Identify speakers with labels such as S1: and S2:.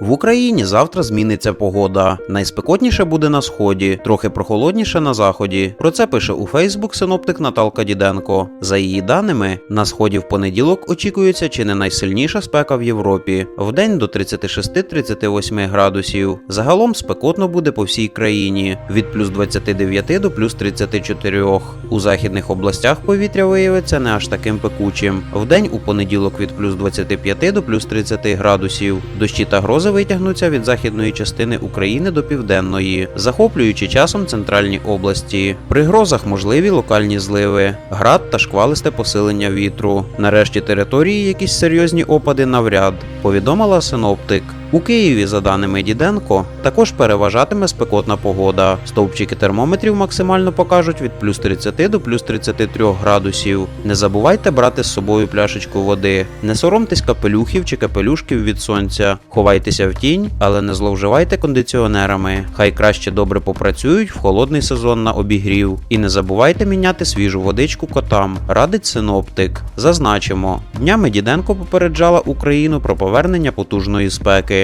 S1: В Україні завтра зміниться погода. Найспекотніше буде на сході, трохи прохолодніше на заході. Про це пише у Фейсбук синоптик Наталка Діденко. За її даними, на сході в понеділок очікується чи не найсильніша спека в Європі. Вдень до 36-38 градусів. Загалом спекотно буде по всій країні від плюс 29 до плюс 34. У західних областях повітря виявиться не аж таким пекучим. Вдень у понеділок від плюс 25 до плюс 30 градусів. Дощі та грози витягнуться від західної частини України до південної, захоплюючи часом центральні області. При грозах можливі локальні зливи, град та шквалисте посилення вітру. Нарешті території якісь серйозні опади навряд, повідомила синоптик. У Києві, за даними Діденко, також переважатиме спекотна погода. Стовпчики термометрів максимально покажуть від плюс 30 до плюс 33 градусів. Не забувайте брати з собою пляшечку води. Не соромтесь капелюхів чи капелюшків від сонця. Ховайтеся в тінь, але не зловживайте кондиціонерами. Хай краще добре попрацюють в холодний сезон на обігрів. І не забувайте міняти свіжу водичку котам. Радить синоптик. Зазначимо, днями Діденко попереджала Україну про повернення потужної спеки.